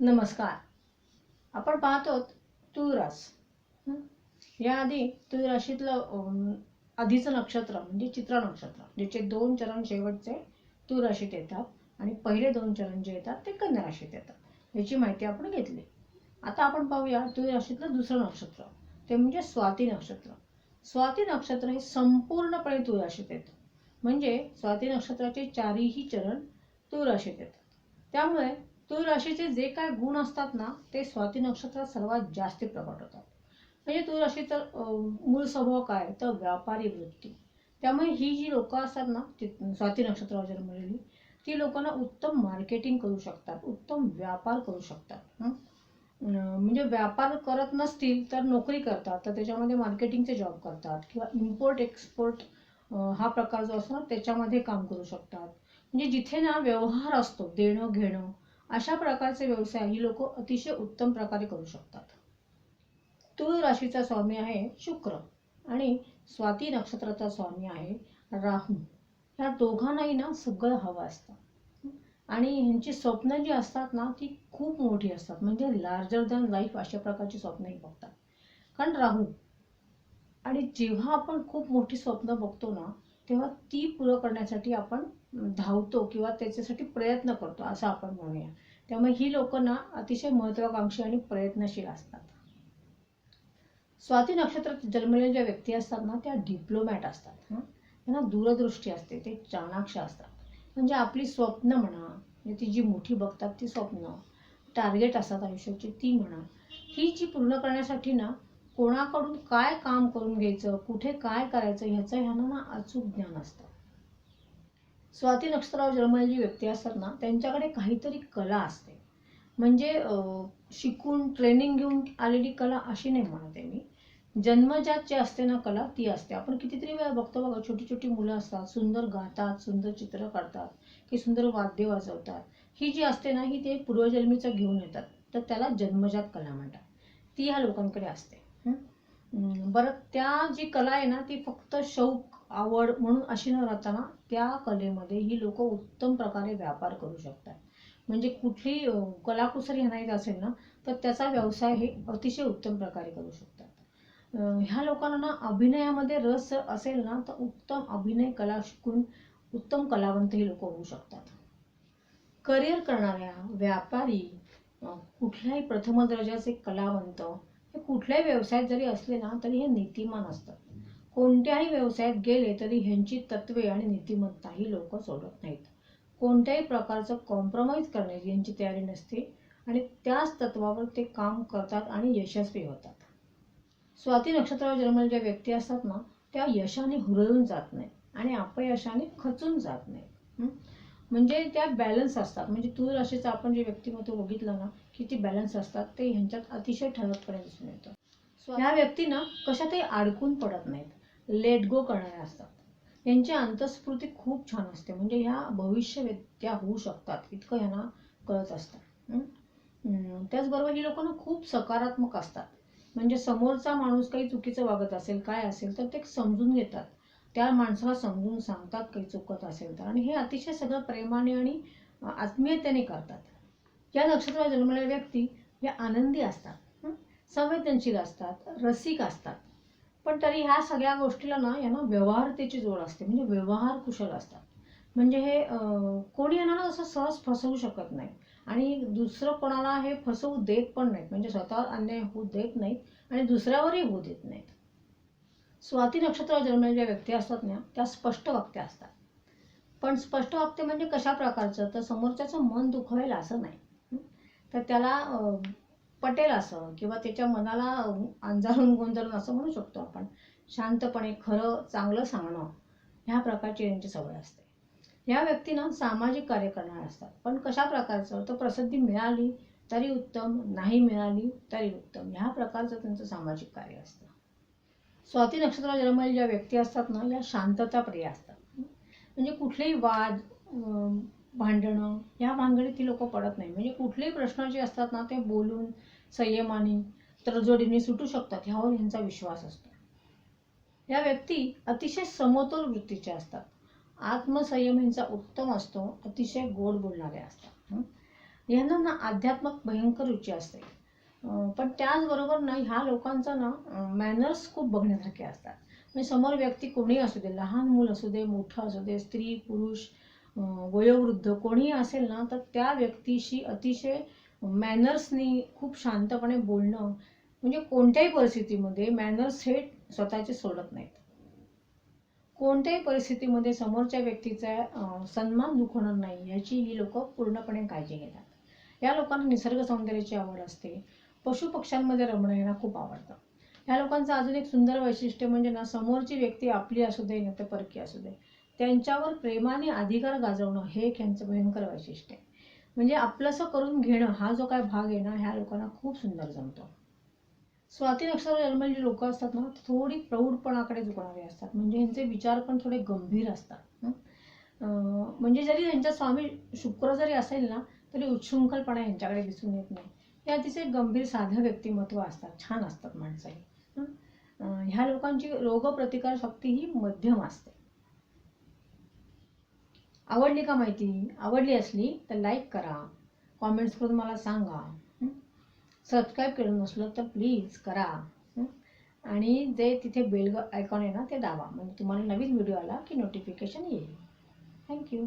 नमस्कार. आपण पाहतो तुळरास हं? याआधी तुळ राशीतलं आधीचं नक्षत्र म्हणजे चित्रा नक्षत्र ज्याचे दोन चरण शेवटचे तुळ राशीत येतात आणि पहिले दोन चरण जे येतात ते कन्या राशीत येतात. याची माहिती आपण घेतली. आता आपण पाहूया तुळ राशीतलं दुसरं नक्षत्र. ते म्हणजे स्वाती नक्षत्र. स्वाती नक्षत्र हे संपूर्णपणे तुळ राशीत येतं. म्हणजे स्वाती नक्षत्राचे चारही चरण तुळ राशीत येतात. त्यामुळे तुळ राशीचे जे काय गुण असतात ना ते स्वाती नक्षत्रात सर्वात जास्त प्रकट होतात. म्हणजे तुळ राशीचा मूळ स्वभाव काय? तर व्यापारी वृत्ती. त्यामुळे ही जी लोकं असतात ना ती स्वाती नक्षत्रावर जन्मलेली ती लोकांना उत्तम मार्केटिंग करू शकतात उत्तम व्यापार करू शकतात. म्हणजे व्यापार करत नसतील तर नोकरी करतात तर त्याच्यामध्ये मार्केटिंगचे जॉब करतात किंवा इम्पोर्ट एक्सपोर्ट हा प्रकार जो असतो ना त्याच्यामध्ये काम करू शकतात. म्हणजे जिथे ना व्यवहार असतो देणं घेणं अशा प्रकारचे व्यवसाय ही लोक अतिशय उत्तम प्रकारे करू शकतात. तुळ राशीचा स्वामी आहे शुक्र आणि स्वाती नक्षत्राचा स्वामी आहे राहू. ह्या दोघांनाही ना सगळं हवं असतं. आणि ह्यांची स्वप्न जी असतात ना ती खूप मोठी असतात. म्हणजे लार्जर दॅन लाईफ अशा प्रकारची स्वप्नही बघतात. कारण राहू. आणि जेव्हा आपण खूप मोठी स्वप्न बघतो ना तेव्हा ती पुरं करण्यासाठी आपण धावतो किंवा त्याच्यासाठी प्रयत्न करतो असं आपण म्हणूया. त्यामुळे ही लोक ना अतिशय महत्वाकांक्षी आणि प्रयत्नशील असतात. स्वाती नक्षत्रात जन्मलेल्या ज्या व्यक्ती असतात ना त्या डिप्लोमॅट असतात. त्यांना दूरदृष्टी असते ते चाणाक्ष असतात. म्हणजे आपली स्वप्न म्हणा म्हणजे ती जी मोठी बघतात ती स्वप्न टार्गेट असतात आयुष्याची ती म्हणा ही जी पूर्ण करण्यासाठी ना कोणाकडून काय काम करून घ्यायचं कुठे काय करायचं ह्याचं ह्यांना ना अचूक ज्ञान असतं. स्वाती नक्षत्रावर जन्मलेली व्यक्ती असतात ना त्यांच्याकडे काहीतरी कला असते. म्हणजे शिकून ट्रेनिंग घेऊन आलेली कला अशी नाही म्हणते मी. जन्मजात जे असते ना कला ती असते. आपण कितीतरी वेळा बघतो बघा छोटी छोटी मुलं असतात सुंदर गातात सुंदर चित्र काढतात की सुंदर वाद्य वाजवतात. ही जी असते ना ही ते पूर्वजन्मीचं घेऊन येतात. तर त्याला जन्मजात कला म्हणतात. ती ह्या लोकांकडे असते. बरं त्या जी कला आहे ना ती फक्त शौक आवड म्हणून अशी न राहताना त्या कलेमध्ये ही लोक उत्तम प्रकारे व्यापार करू शकतात. म्हणजे कुठली कलाकुसरी आणायचं असेल ना तर त्याचा व्यवसाय हे अतिशय उत्तम प्रकारे करू शकतात. ह्या लोकांना ना अभिनयामध्ये रस असेल ना तर उत्तम अभिनय कला शिकून उत्तम कलावंत ही लोक होऊ शकतात. करिअर करणाऱ्या व्यापारी कुठल्याही प्रथम दर्जाचे कलावंत हे कुठल्याही व्यवसायात जरी असले ना तरी हे नीतिमान असतात. कोणत्याही व्यवसायात गेले तरी ह्यांची तत्वे आणि नीतिमत्ता ही लोक सोडत नाहीत. कोणत्याही प्रकारचं कॉम्प्रोमाइज करण्याची यांची तयारी नसते आणि त्याच तत्वावर ते काम करतात आणि यशस्वी होतात. स्वाती नक्षत्रावर जन्मलेल्या ज्या व्यक्ती असतात ना त्या यशाने हुरळून जात नाही आणि अपयशाने खचून जात नाही म्हणजे त्या बॅलन्स असतात. म्हणजे तूळ राशीचं आपण जे व्यक्तिमत्व बघितलं ना की ती बॅलन्स असतात ते ह्यांच्यात अतिशय ठळकपणे दिसून येतं. ह्या व्यक्ती ना कशातही अडकून पडत नाहीत. लेट गो करणाऱ्या असतात. यांची अंतस्फूर्ती खूप छान असते. म्हणजे ह्या भविष्य त्या होऊ शकतात. इतकं ह्यांना कळत असतं? हं, त्याचबरोबर ही लोक ना खूप सकारात्मक असतात. म्हणजे समोरचा माणूस काही चुकीचं वागत असेल काय असेल तर ते समजून घेतात. त्या माणसाला समजून सांगतात काही चुकत असेल तर. आणि हे अतिशय सगळं प्रेमाने आणि आत्मीयतेने करतात. या नक्षत्राला जन्मलेल्या व्यक्ती या आनंदी असतात. संवेदनशील असतात रसिक असतात. पण तरी ह्या सगळ्या गोष्टीला ना यांना व्यवहारतेची जोड असते. म्हणजे व्यवहार कुशल असतात. म्हणजे हे कोणी यांना असं सहज फसवू शकत नाही. आणि दुसरं कोणाला हे फसवू देत पण नाहीत. म्हणजे स्वतःवर अन्याय होऊ देत नाहीत आणि दुसऱ्यावरही होऊ देत नाहीत. स्वाती नक्षत्रावर जन्मलेल्या व्यक्ती असतात ना त्या स्पष्ट वक्त्या असतात. पण स्पष्ट वक्ते म्हणजे कशा प्रकारचं? तर समोरच्याचं मन दुखवेल असं नाही. तर त्याला पटेल असं किंवा त्याच्या मनाला अंजारून गोंधळून असं म्हणू शकतो आपण. शांतपणे खरं चांगलं सांगणं ह्या प्रकारची यांची सवय असते. ह्या व्यक्तींना सामाजिक कार्य करणार असतात. पण कशा प्रकारचं? तर प्रसिद्धी मिळाली तरी उत्तम नाही मिळाली तरी उत्तम. ह्या प्रकारचं त्यांचं सामाजिक कार्य असतं. स्वाती नक्षत्राला जन्मलेल्या ज्या व्यक्ती असतात ना या शांतता प्रिय असतात. म्हणजे कुठलेही वाद भांडणं ह्या भानगडीत ती लोक पडत नाही. म्हणजे कुठलेही प्रश्न जे असतात ना ते बोलून संयमाने तडजोडीने सुटू शकतात. ह्यावर यांचा विश्वास असतो. या व्यक्ती अतिशय समतोल वृत्तीच्या असतात. आत्मसंयम यांचा उत्तम असतो. अतिशय गोड बोलणारे असतात. यांना ना अध्यात्मक भयंकर रुची असते. पण त्याचबरोबर ना ह्या लोकांचा ना मॅनर्स खूप बघण्यासारखे असतात. म्हणजे समोर व्यक्ती कोणीही असू दे लहान मूल असू दे मोठं असू दे स्त्री पुरुष वयोवृद्ध कोणीही असेल ना तर त्या व्यक्तीशी अतिशय मॅनर्सनी खूप शांतपणे बोलणं म्हणजे कोणत्याही परिस्थितीमध्ये मॅनर्स हे स्वतःचे सोडत नाहीत. कोणत्याही परिस्थितीमध्ये समोरच्या व्यक्तीचा सन्मान दुखवणार नाही याची ही लोक पूर्णपणे काळजी घेतात. या लोकांना निसर्ग सौंदर्याची आवड असते. पशु पक्ष्यांमध्ये रमणं यांना खूप आवडतं. ह्या लोकांचं अजून एक सुंदर वैशिष्ट्य म्हणजे ना समोरची व्यक्ती आपली असू दे नाही तर परकी असू दे त्यांच्यावर प्रेमाने अधिकार गाजवणं हे एक यांचं भयंकर वैशिष्ट्य आहे. म्हणजे आपलंसं करून घेणं हा जो काय भाग आहे ना ह्या लोकांना खूप सुंदर जमतो. स्वाती नक्षत्रावर जी म्हणजे लोक असतात ना थोडी प्रौढपणाकडे झुकणारे असतात. म्हणजे यांचे विचार पण थोडे गंभीर असतात. म्हणजे जरी त्यांचा स्वामी शुक्र जरी असेल ना तरी उच्छृंखलपणा यांच्याकडे दिसून येत नाही. हे अतिशय गंभीर साधं व्यक्तिमत्व असतात. छान असतात माणसंही. ह्या लोकांची रोगप्रतिकार शक्ती ही मध्यम असते. आवडली का माहिती? आवडली असली तर लाईक करा. कॉमेंट्स करून मला सांगा. सबस्क्राईब केलं नसलं तर प्लीज करा. आणि जे तिथे बेल आयकॉन आहे ना ते दाबा. म्हणजे तुम्हाला नवीन व्हिडिओ आला की नोटिफिकेशन येईल. थँक्यू